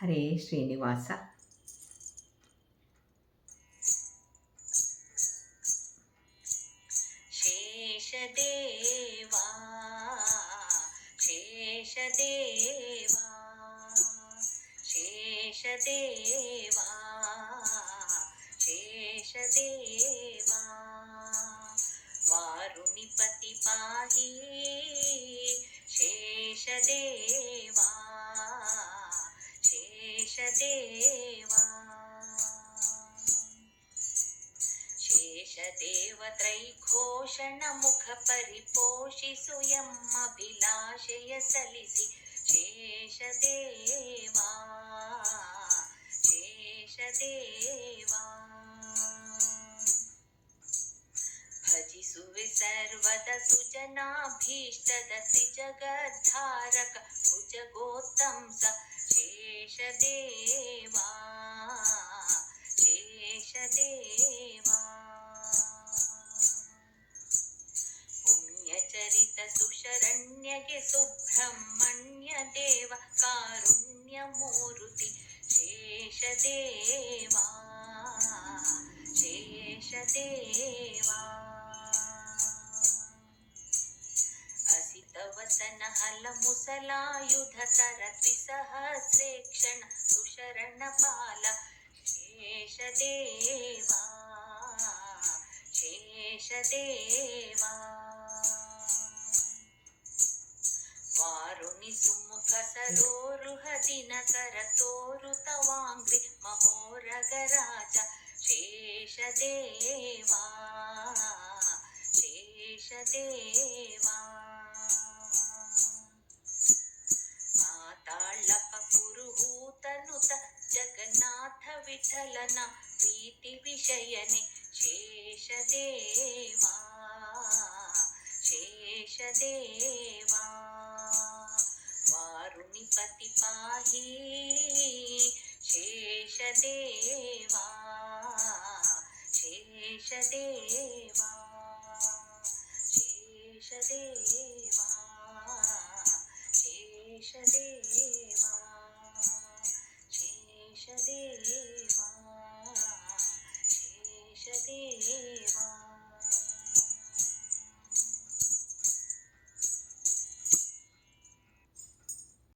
हरे श्रीनिवास। शेषदेवा शेषदेवा वारुणिपति पाही శేషదేవా శేషదేవత్రైఘోషణముఖ పరిపోషి సుయమ్మభిలాషయ సలిసి శేషదేవా भजिसुवे सर्वद सुजनाभीष्टदति जगद्धारक भुजगोत्तं स शेषदेवा शेषदेवा पुण्यचरित सुशरण्यगे सुब्रह्मण्य देव, कारुण्यमूर्ति शेषदेवा शेषदेवा వసన హల ముసలాయుధ సరద్విసహస్రేక్షణ సుశరణ పాల శేషదేవా శేషదేవా వారుని సుముఖ సరోరుహ దినకర తోరుతవాంగ్రి మహోరగరాజ శేషదేవా శేషదేవా విఠలన ప్రీతి విషయని శేషదేవా శేషదేవా. వారుని పతి పాహి శేషదేవా శేషదేవా శేషదేవా శేషదేవా.